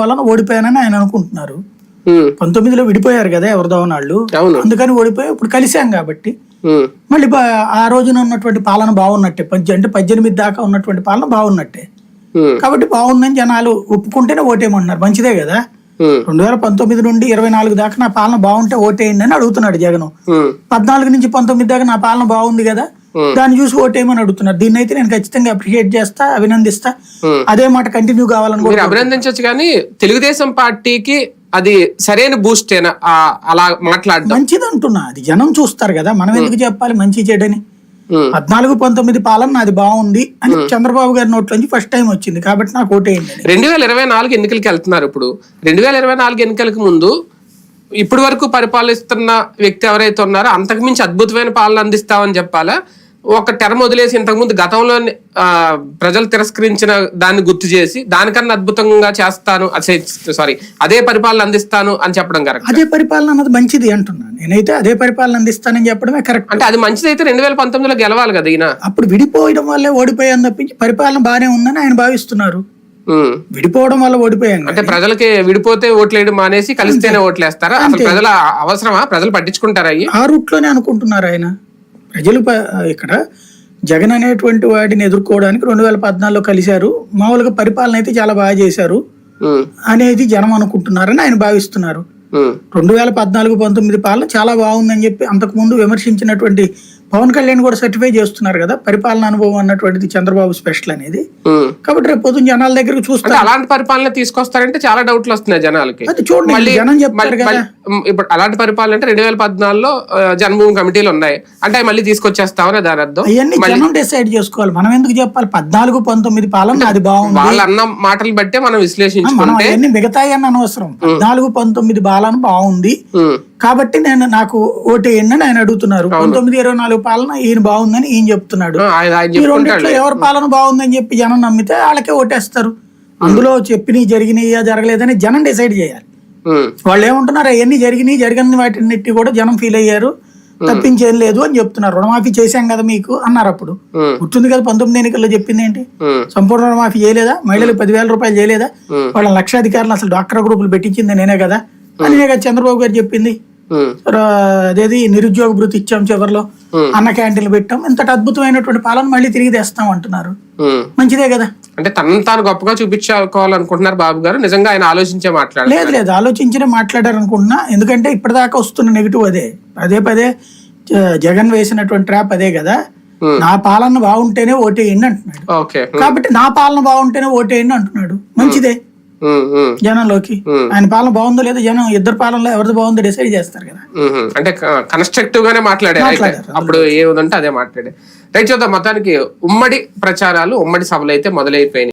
వలన ఓడిపోయానని ఆయన అనుకుంటున్నారు. పంతొమ్మిదిలో విడిపోయారు కదా ఎవరిదో వాళ్ళు అందుకని ఓడిపోయి ఇప్పుడు కలిసాం కాబట్టి. మళ్ళీ ఆ రోజున ఉన్నటువంటి పాలన బాగున్నట్టే. పద్దె అంటే పద్దెనిమిది దాకా ఉన్నటువంటి పాలన బాగున్నట్టే. కాబట్టి బాగుందని జనాలు ఒప్పుకుంటేనే ఓటేయమంటున్నారు. మంచిదే కదా? రెండు వేల పంతొమ్మిది నుండి ఇరవై నాలుగు దాకా నా పాలన బాగుంటే ఓటేయండి అని అడుగుతున్నాడు జగన్. పద్నాలుగు నుంచి పంతొమ్మిది దాకా నా పాలన బాగుంది కదా? దాన్ని చూసి ఓటేయమని అడుగుతున్నారు. దీన్ని అయితే నేను ఖచ్చితంగా అప్రిషియేట్ చేస్తా అభినందిస్తా. Hmm. అదే మాట కంటిన్యూ కావాలని అభినందించవచ్చు కానీ తెలుగుదేశం పార్టీకి అది సరైన బూస్ట్ అలా మాట్లాడడం. మంచిది అంటున్నా. అది జనం చూస్తారు కదా. మనం ఎందుకు చెప్పాలి? మంచి చెడని. పద్నాలుగు పంతొమ్మిది పాలన నాది బాగుంది అని చంద్రబాబు గారి నోట్లోంచి ఫస్ట్ టైం వచ్చింది. కాబట్టి నాకు ఓటేయండి. రెండు వేల ఇరవై నాలుగు ఎన్నికలకి వెళ్తున్నారు ఇప్పుడు. రెండు వేల ఇరవై నాలుగు ఎన్నికలకు ముందు ఇప్పటి వరకు పరిపాలిస్తున్న వ్యక్తి ఎవరైతే ఉన్నారో అంతకుమించి అద్భుతమైన పాలన అందిస్తామని చెప్పాలా? ఒక టర్మ్ వదిలేసి ఇంతకుముందు గతంలో ప్రజలు తిరస్కరించిన దాన్ని గుర్తు చేసి దానికన్నా అద్భుతంగా చేస్తాను సారీ అదే పరిపాలన అందిస్తాను అని చెప్పడం కరెక్ట్. అదే పరిపాలన అన్నది మంచిది అంటున్నా. నేనైతే అదే పరిపాలన అందిస్తానని చెప్పడమే కరెక్ట్. అంటే అది మంచిది అయితే రెండు వేల పంతొమ్మిదిలో గెలవాలి కదా ఈయన. అప్పుడు విడిపోయడం వల్లే ఓడిపోయాను తప్పించి పరిపాలన బాగానే ఉందని ఆయన భావిస్తున్నారు. విడిపోవడం వల్ల ఓడిపోయాను అంటే ప్రజలకి విడిపోతే ఓట్లేయడం మానేసి కలిస్తేనే ఓట్లేస్తారా? అసలు ప్రజల అవసరమా? ప్రజలు పట్టించుకుంటారా ఆ రూట్లోనే అనుకుంటున్నారు ఆయన. ప్రజలు ఇక్కడ జగన్ అనేటువంటి వాడిని ఎదుర్కోవడానికి రెండు వేల పద్నాలుగులో కలిశారు. మామూలుగా పరిపాలన అయితే చాలా బాగా చేశారు. అనేది జనం అనుకుంటున్నారని ఆయన భావిస్తున్నారు. రెండు వేల పద్నాలుగు పంతొమ్మిది పాలన చాలా బాగుందని చెప్పి అంతకుముందు విమర్శించినటువంటి పవన్ కళ్యాణ్ కూడా సర్టిఫై చేస్తున్నారు కదా పరిపాలన అనుభవం అన్నటువంటిది చంద్రబాబు స్పెషల్ అనేది. కాబట్టి రేపు పొద్దున్న జనాల దగ్గరకు అంటే చూస్తారు అలాంటి పరిపాలన తీసుకొస్తారంటే చాలా డౌట్లు వస్తున్నాయి జనాలకి. చూడండి జనం చెప్తారు కదా. ఇప్పుడు అలాంటి పరిపాలన అంటే రెండు వేల పద్నాలుగులో జన్మభూమి కమిటీలు ఉన్నాయి. అంటే మళ్ళీ తీసుకొచ్చేస్తామని దాని అర్థం. అవన్నీ జనం డిసైడ్ చేసుకోవాలి. మనం ఎందుకు చెప్పాలి? పద్నాలుగు పంతొమ్మిది పాలన అది బాగుంది. వాళ్ళు అన్న మాటలు బట్టే మనం విశ్లేషించుకుంటే మిగతాయి అని అనవసరం. పద్నాలుగు పంతొమ్మిది పాలన బాగుంది. కాబట్టి నేను నాకు ఓటేయండి అని ఆయన అడుగుతున్నారు. పంతొమ్మిది ఇరవై నాలుగు పాలన ఈయన బాగుందని ఈయన చెప్తున్నాడు. ఈ రెండిట్లో ఎవరి పాలన బాగుందని చెప్పి జనం నమ్మితే వాళ్ళకే ఓటేస్తారు. అందులో చెప్పినవి జరిగినాయా జరగలేదని జనం డిసైడ్ చేయాలి. వాళ్ళు ఏమంటున్నారు అవన్నీ జరిగినాయి జరగని వాటిన్నిటి కూడా జనం ఫీల్ అయ్యారు. తప్పించేం లేదు అని చెప్తున్నారు. రుణమాఫీ చేశాం కదా మీకు అన్నారు అప్పుడు. గుర్తుంది కదా పంతొమ్మిది ఎన్నికల్లో చెప్పింది ఏంటి? సంపూర్ణ రుణమాఫీ చేయలేదా? మహిళలకు పదివేల రూపాయలు చేయలేదా. వాళ్ళ లక్షాధికారులు అసలు డాక్టర్ గ్రూపులు పెట్టించింది నేనే కదా? అని చంద్రబాబు గారు చెప్పింది. అదేది నిరుద్యోగ భృతి ఇచ్చాం చివరిలో. అన్న క్యాంటీన్లు పెట్టాం. ఇంతటి అద్భుతమైనటువంటి పాలన మళ్ళీ తిరిగి తెస్తాం అంటున్నారు. మంచిదే కదా? అంటే తనను తాను గొప్పగా చూపించుకోవాలనుకుంటున్నారు బాబు గారు. నిజంగా ఆయన ఆలోచించే మాట్లాడారు. లేదు లేదు. ఆలోచించనే మాట్లాడారు అనుకుంటున్నా ఎందుకంటే ఇప్పటిదాకా వస్తున్న నెగిటివ్ అదే. పదే పదే జగన్ వేసినటువంటి ట్రాప్ అదే కదా. నా పాలన బాగుంటేనే ఓటేయండి అంటున్నాడు. కాబట్టి నా పాలన బాగుంటేనే ఓటేయండి అంటున్నాడు. మంచిదే. జనంలోకి. ఆయన పాలన బాగుందో లేదో జనం ఇద్దరు పాలనలో ఎవరిది బాగుందో డిసైడ్ చేస్తారు కదా. అంటే కన్స్ట్రక్టివ్ గానే. మాట్లాడారు. అప్పుడు ఏముందంటే అదే మాట్లాడే రైట్ చూద్దాం మొత్తానికి ఉమ్మడి ప్రచారాలు ఉమ్మడి సభలు అయితే మొదలైపోయినాయి